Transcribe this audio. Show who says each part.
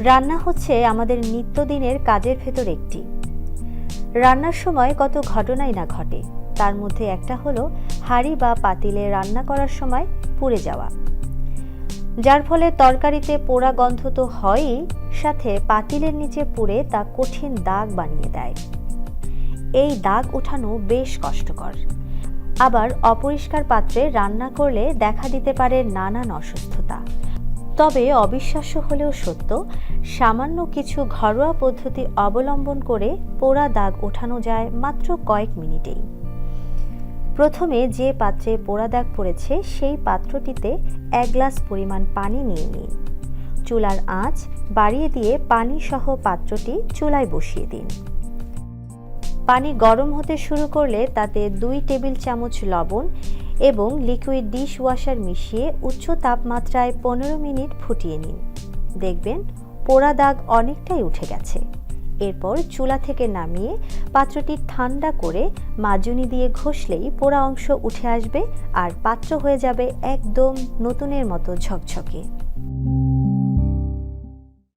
Speaker 1: রান্না হচ্ছে আমাদের নিত্যদিনের কাজের ভেতর একটি। রান্নার সময় কত ঘটনাই না ঘটে, তার মধ্যে একটা হলো হাঁড়ি বা পাতিলে রান্না করার সময় পুড়ে যাওয়া। যার ফলে তরকারিতে পোড়া গন্ধ তো হয়ই, সাথে পাতিলের নিচে পুড়ে তা কঠিন দাগ বানিয়ে দেয়। এই দাগ ওঠানো বেশ কষ্টকর। আবার অপরিষ্কার পাত্রে রান্না করলে দেখা দিতে পারে নানান অসুস্থতা। তবে অবিশ্বাস্য হলেও সত্য, সামান্য কিছু ঘরোয়া পদ্ধতি অবলম্বন করে পোড়া দাগ ওঠানো যায় মাত্র কয়েক মিনিটেই। প্রথমে যে পাত্রে পোড়া দাগ পড়েছে সেই পাত্রটিতে এক গ্লাস পরিমাণ পানি নিয়ে নিন। চুলার আঁচ বাড়িয়ে দিয়ে পানি সহ পাত্রটি চুলায় বসিয়ে দিন। পানি গরম হতে শুরু করলে তাতে দুই টেবিল চামচ লবণ এবং লিকুইড ডিশ ওয়াশার মিশিয়ে উচ্চ তাপমাত্রায় পনেরো মিনিট ফুটিয়ে নিন। দেখবেন পোড়া দাগ অনেকটাই উঠে গেছে। এরপর চুলা থেকে নামিয়ে পাত্রটি ঠান্ডা করে মাজুনি দিয়ে ঘষলেই পোড়া অংশ উঠে আসবে আর পাত্র হয়ে যাবে একদম নতুনের মতো ঝকঝকে।